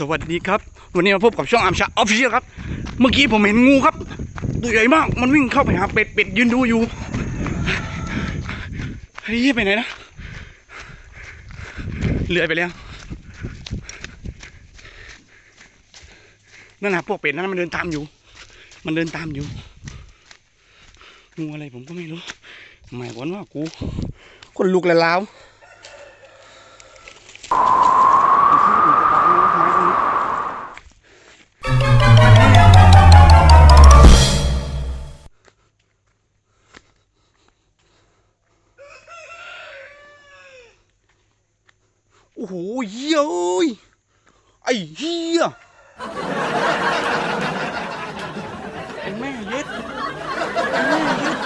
สวัสดีครับ วันนี้มาพบกับช่องอามชาออฟฟิเชียลครับ เมื่อกี้ผมเห็นงูครับ ตัวใหญ่มาก มันวิ่งเข้าไปหาเป็ด เป็ดยืนดูอยู่เฮ้ยไปไหนนะ เลื้อยไปแล้ว นั่นแหะพวกเป็ดนั้นมันเดินตามอยู่ มันเดินตามอยู่ งูอะไรผมก็ไม่รู้ หมายความว่ากู คนลุกและลาว อ้โหเย้ยไอ้เหี้ยไอ้แม่เย็ดไอ้แม่เย็ด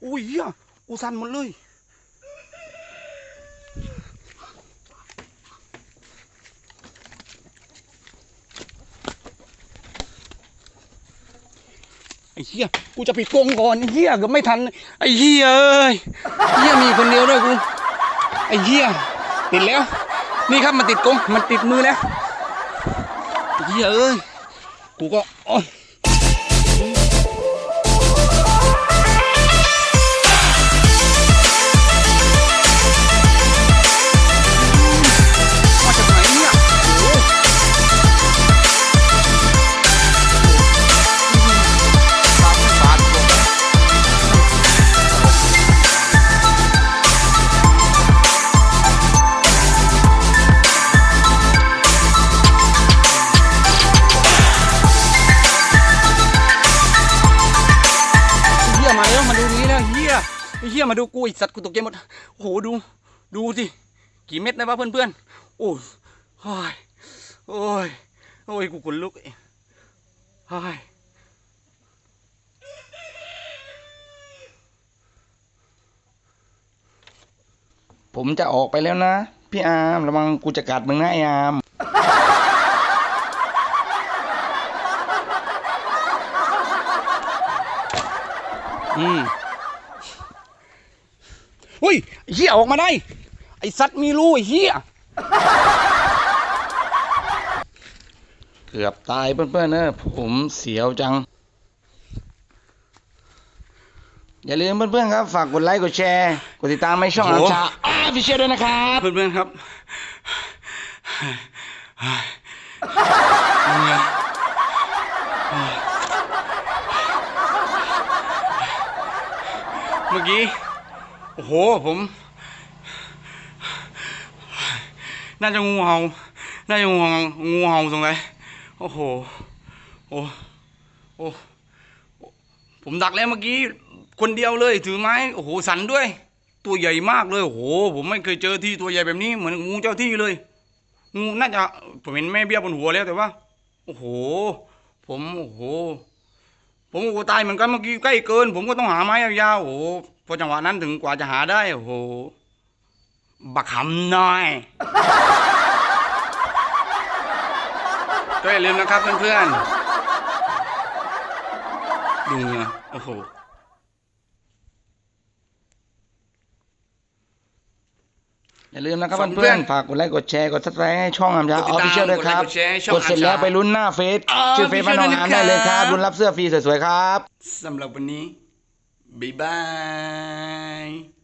โอ้ยเหี้ยกูสั่นหมดเลยไอ้เหี้ยกูจะปิดกรงก่อนเหี้ยก็ไม่ทัน ไอ้เหี้ยเอ้ยเหี้ยมีคนเดียวด้วยกู ไอ้เหี้ย ติดแล้ว นี่ครับมันติดกงมันติดมือแล้วอ้เหี้ยเอ้ยกูก็โอ๊ย ฮียมาแล้นี้แล้วเฮียเฮียมาดูกูอีสัตว์กูตกใจหมดโอ้โหดู ดูสิกี่เม็ดนะวะเพื่อนๆโอ้ยโอ้ยโอ้ยโอ้ยกูขนลุกโอ้ยผมจะออกไปแล้วนะ พี่อาร์มระวังกูจะกัดมึงนะไออาร์ม อืมอุ้ยไอ้เฮียออกมาได้ ไอสัตว์มีรูไอ้เฮียเกือบตายเพื่อนๆเนอะผมเสียวจัง อย่าลืมเพื่อนๆครับ ฝากกดไลค์กดแชร์ กดติดตามให้ช่องโอ้อาโห ชาอาฟิเชียด้วยนะครับ เพื่อนๆครับ เมื่อกี้ โอ้โห ผม น่าจะงูเห่า น่าจะงูเห่างูเห่าตรงไหน โอ้โห โอ้โอ้ผมดักแล้วเมื่อกี้คนเดียวเลยถือไม้ โอ้โห สันด้วย ตัวใหญ่มากเลย โอ้โห ผมไม่เคยเจอที่ตัวใหญ่แบบนี้ เหมือนงูเจ้าที่เลย งูน่าจะ ผมเห็นแม่เบี้ยบนหัวแล้วแต่ว่า โอ้โห ผม โอ้โห ผมก็ตายเหมือนกันเมื่อกี้ใกล้เกิน ผมก็ต้องหาไม้ยาวๆโอ้โหพอจังหวะนั้นถึงกว่าจะหาได้โอ้โหบักหำน้อยก็อย่าลืมนะครับเพื่อนๆดูเงโอ้โห อย่าลืมนะครับฝากเพื่เพื่ออนนๆฝากกดไลค์กดแชร์กดซับสไครต์ให้ช่องอามชากดอติอดฟตามฟิเชียลด้วยครับกดไลค์กดแชร์ให้ช่องกดเสร็จแล้วอามชาไปลุ้นหน้าเฟซอ๋อชื่อเฟซพี่มาช่วยน้องด้วยอามได้เลยครับนะครับลุ้นรับเสื้อฟรีสวยๆครับสำหรับวันนี้บ๊ายบาย